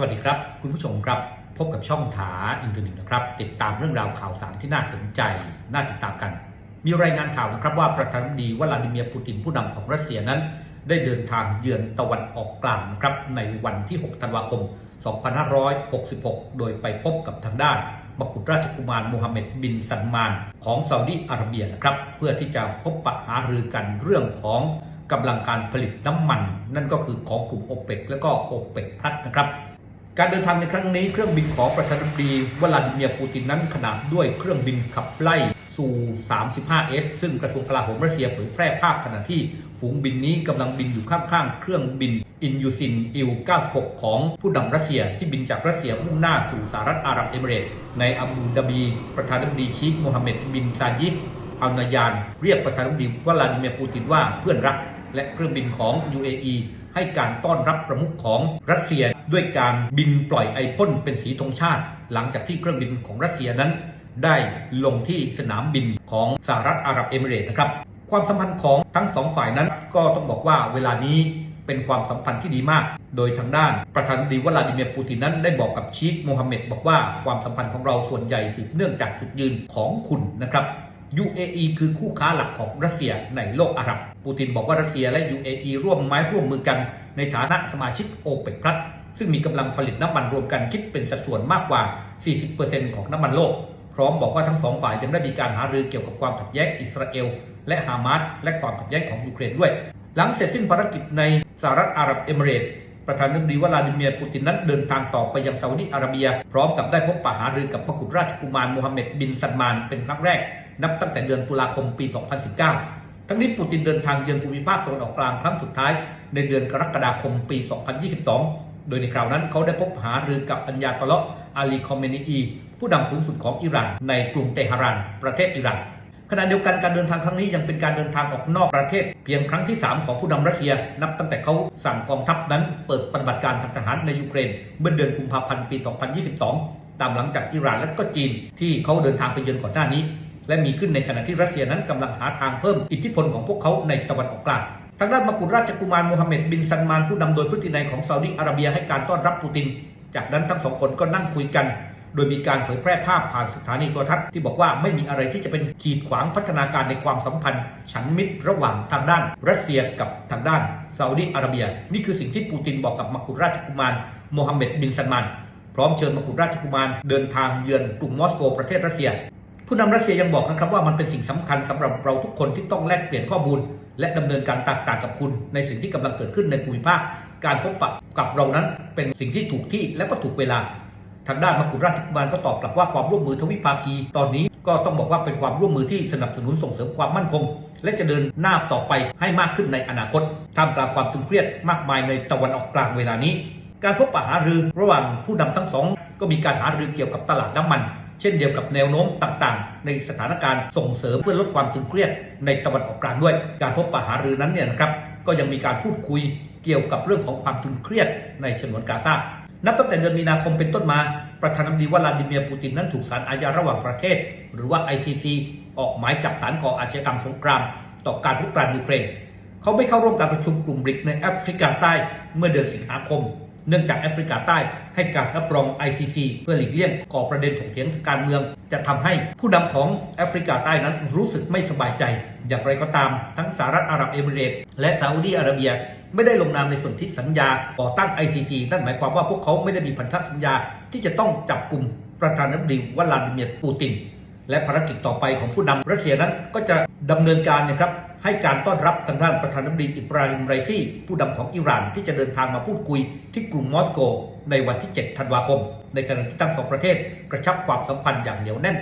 สวัสดีครับ คุณผู้ชมครับพบกับช่องถาอินเทอร์เน็ตนะครับ ติดตามเรื่องราวข่าวสารที่น่าสนใจ น่าติดตามกัน มีรายงานข่าวนะครับว่าประธานาธิบดีวลาดิเมียร์ปูตินผู้นำของรัสเซียนั้น ได้เดินทางเยือนตะวันออกกลางนะครับในวันที่ 6 ธันวาคม 2566 โดยไปพบกับทางด้านมกุฎราชกุมารโมฮัมเหม็ดบินซันมาน ของซาอุดิอาระเบียนะครับเพื่อที่จะพบปะหารือกันเรื่องของกำลังการผลิตน้ำมัน นั่นก็คือของกลุ่มโอเปกและก็โอเปกพลัสนะครับ การเดินทางในครั้งนี้เครื่องบินของประธานาธิบดีวลาดิเมียร์ปูตินนั้นขนาดด้วยเครื่องบินขับไล่ซู 35S ซึ่งกระทรวงกลาโหมรัสเซียเผยแพร่ภาพขณะที่ฝูงบินนี้กำลังบินอยู่ข้างๆ เครื่องบินอินยูซินอิล 96 ของผู้นำรัสเซียที่บินจากรัสเซียมุ่งหน้าสู่สหรัฐอาหรับเอมิเรตส์ในอาบูดาบี ประธานาธิบดีชีคโมฮัมเหม็ดบินซายิฟอัลนายาน เรียกประธานาธิบดีวลาดิเมียร์ปูตินว่าเพื่อนรัก และเครื่องบินของ UAE ให้การต้อนรับประมุขของรัสเซียด้วยการบินปล่อยไอพ่นเป็นสีธงชาติ หลังจากที่เครื่องบินของรัสเซียนั้น ได้ลงที่สนามบินของสหรัฐอาหรับเอมิเรต์นะครับ ความสัมพันธ์ของทั้งสองฝ่ายนั้นก็ต้องบอกว่าเวลานี้เป็นความสัมพันธ์ที่ดีมาก โดยทางด้านประธานาธิบดีวลาดิเมียร์ปูตินนั้นได้บอกกับชีคโมฮัมเหม็ดบอกว่าความสัมพันธ์ของเราส่วนใหญ่สืบเนื่องจากจุดยืนของคุณนะครับ UAE คือคู่ค้าหลักของรัสเซียในโลกอาหรับ ปูตินบอกว่ารัสเซียและ UAE ร่วมไม้ร่วมมือกันในฐานะสมาชิกโอเปกพลัสซึ่งมีกำลังผลิตน้ำมันรวมกันคิดเป็นสัดส่วนมากกว่า 40%ของน้ำมันโลก พร้อมบอกว่าทั้งสองฝ่ายยังได้มีการหารือเกี่ยวกับความขัดแย้งอิสราเอล และฮามาสและความขัดแย้งของยูเครนด้วย หลังเสร็จสิ้นภารกิจในสหรัฐอาหรับเอมิเรต์ประธานาธิบดีวลาดิเมียร์ปูตินนั้นเดินทางต่อไปยังซาอุดิอาระเบีย พร้อมกับได้พบปะหารือกับมกุฎราชกุมารโมฮัมเหม็ดบินซันมานเป็นครั้งแรก นับตั้งแต่เดือนตุลาคมปี 2019 ทั้งนี้ปูตินเดินทางเยือนภูมิภาคตะวันออกกลางครั้งสุดท้าย ในเดือนกรกฎาคมปี 2022 โดยในคราวนั้นเขาได้พบหารือกับอัญญาตเลาะอาลีคอมเมนีอี ผู้นำสูงสุดของอิหร่านในกรุงเตหะราน ประเทศอิหร่านขณะเดียวกันการเดินทางครั้งนี้ยังเป็นการเดินทางออกนอกประเทศ เพียงครั้งที่ 3 ของผู้นำรัสเซีย นับตั้งแต่เขาสั่งกองทัพนั้นเปิดปฏิบัติการทางทหารในยูเครน เมื่อเดือนกุมภาพันธ์ปี 2022 ตามหลังจากอิหร่านและก็จีนที่เขาเดินทางไปเยือนก่อนหน้านี้ และมีขึ้นในขณะที่รัสเซียนั้นกำลังหาทางเพิ่มอิทธิพลของพวกเขาในตะวันออกกลางทางด้านมกุฎราชกุมารโมฮัมเหม็ดบินซันมานผู้นำโดยพฤตินัยของซาอุดิอาระเบียให้การต้อนรับปูติน จากนั้นทั้งสองคนก็นั่งคุยกัน โดยมีการเผยแพร่ภาพผ่านสถานีโทรทัศน์ที่บอกว่าไม่มีอะไรที่จะเป็นขีดขวางพัฒนาการในความสัมพันธ์ ฉันมิตรระหว่างทางด้านรัสเซียกับทางด้านซาอุดิอาระเบีย นี่คือสิ่งที่ปูตินบอกกับมกุฎราชกุมารโมฮัมเหม็ดบินซันมาน พร้อมเชิญมกุฎราชกุมารเดินทางเยือนกรุงมอสโกประเทศรัสเซีย ผู้นำรัสเซียยังบอกนะครับว่ามันเป็นสิ่งสำคัญสำหรับเราทุกคนที่ต้องแลกเปลี่ยนข้อมูล และดำเนินการต่างๆกับคุณ ในสิ่งที่กำลังเกิดขึ้นในภูมิภาค การพบปะกับเรานั้นเป็นสิ่งที่ถูกที่และก็ถูกเวลา ทางด้านมกุฎราชกุมารก็ตอบกลับว่าความร่วมมือทวิภาคี ตอนนี้ก็ต้องบอกว่าเป็นความร่วมมือที่สนับสนุนส่งเสริมความมั่นคง และจะเดินหน้าต่อไปให้มากขึ้นในอนาคตท่ามกลางความตึงเครียดมากมายในตะวันออกกลางเวลานี้ การพบปะหารือระหว่างผู้นำทั้งสองก็มีการหารือเกี่ยวกับตลาดน้ำมัน เช่นเดียวกับแนวโน้มต่างๆ ในสถานการณ์ส่งเสริมเพื่อลดความตึงเครียดในตะวันออกกลางด้วย การพบปะหารือนั้นเนี่ยนะครับก็ยังมีการพูดคุยเกี่ยวกับเรื่องของความตึงเครียดในฉนวนกาซา นับตั้งแต่เดือนมีนาคมเป็นต้นมา ประธานาธิบดีวลาดิเมียร์ปูตินนั้นถูกศาลอาญาระหว่างประเทศ หรือว่า ICC ออกหมายจับฐานก่ออาชญากรรมสงคราม ต่อการรุกรานยูเครน เขาไม่เข้าร่วมการประชุมกลุ่มบริกในแอฟริกาใต้เมื่อเดือนสิงหาคม เนื่องจากแอฟริกาใต้ให้การรับรอง ICC เพื่อหลีกเลี่ยงก่อประเด็นถกเถียงการเมือง จะทำให้ผู้นำของแอฟริกาใต้นั้นรู้สึกไม่สบายใจ อย่างไรก็ตาม ทั้งสหรัฐอาหรับเอมิเรตส์และซาอุดีอาระเบียไม่ได้ลงนามในสนธิสัญญาก่อตั้ง ICC นั่นหมายความว่าพวกเขาไม่ได้มีพันธสัญญาที่จะต้องจับกลุ่มประธานาธิบดีวลาดิเมียร์ปูติน และภารกิจต่อไปของผู้นำรัสเซียนั้นก็จะดำเนินการนะครับให้การต้อนรับทางด้านประธานาธิบดีอิบราฮิมไรซี่ผู้นำของอิหร่านที่จะเดินทางมาพูดคุยที่กรุงมอสโก ในวันที่ 7 ธันวาคม ในขณะที่ทั้งสองประเทศกระชับความสัมพันธ์อย่างเหนียวแน่น